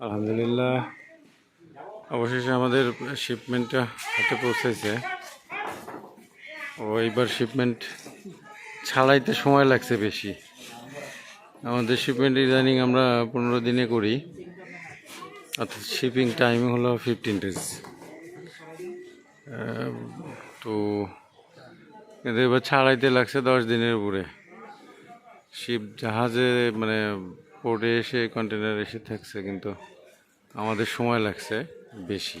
আলহামদুলিল্লাহ। অবশেষে আমাদের শিপমেন্টটা হাতে পৌঁছেছে ও এইবার শিপমেন্ট ছাড়াইতে সময় লাগছে বেশি। আমাদের শিপমেন্ট ইদানিং আমরা পনেরো দিনে করি। অর্থাৎ শিপিং টাইম হলো ফিফটিন ডেজ তো কিন্তু এবার ছাড়াইতে লাগছে দশ দিনের উপরে। শিপ জাহাজে মানে পোর্টে এসে কন্টেনার এসে থাকছে কিন্তু আমাদের সময় লাগছে বেশি।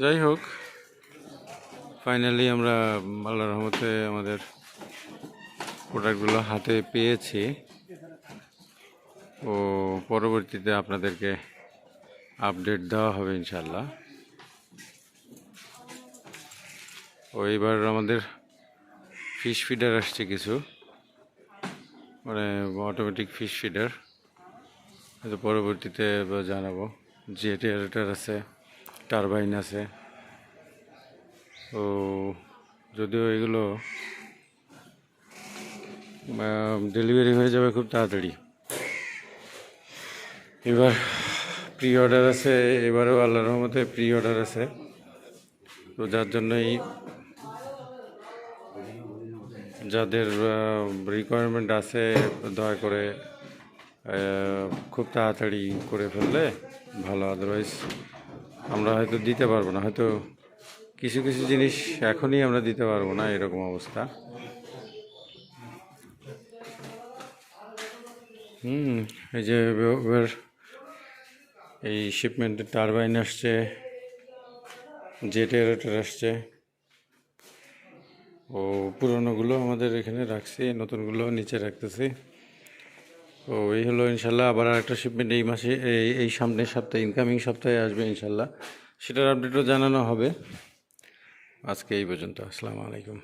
যাই হোক ফাইনালি আমরা আল্লাহ রহমতে আমাদের প্রোডাক্টগুলো হাতে পেয়েছি। ও, পরবর্তীতে আপনাদেরকে আপডেট দেওয়া হবে ইনশাল্লাহ ও, এবার আমাদের ফিশ ফিডার আসছে কিছু। মানে অটোমেটিক ফিশ ফিডার হয়তো পরবর্তীতে জানাব। জেটারেটার আছে টারবাইন আছে। ও যদিও এগুলো ডেলিভারি হয়ে যাবে খুব তাড়াতাড়ি। এবার প্রি অর্ডার আছে, এবারেও আল্লাহ রহমতে প্রি অর্ডার আছে। তো যার জন্যই যাদের রিকোয়ারমেন্ট আছে, দয়া করে খুব তাড়াতাড়ি করে ফেললে ভালো। আদারওয়াইজ আমরা হয়তো দিতে পারব না। হয়তো কিছু কিছু জিনিস এখনই আমরা দিতে পারব না, এরকম অবস্থা। হুম, এই যে এই শিপমেন্টের টারবাইন আসছে জেটের আসছে। ও পুরনোগুলো আমাদের এখানে রাখছি, নতুনগুলো নিচে রাখতেছি। ও, এই হলো ইনশাল্লাহ আবার আরেকটা শিপমেন্ট এই মাসে, এই এই সামনের সপ্তাহে ইনকামিং সপ্তাহে আসবে ইনশাল্লাহ। সেটার আপডেটও জানানো হবে। আজকে এই পর্যন্ত, আসসালামু আলাইকুম।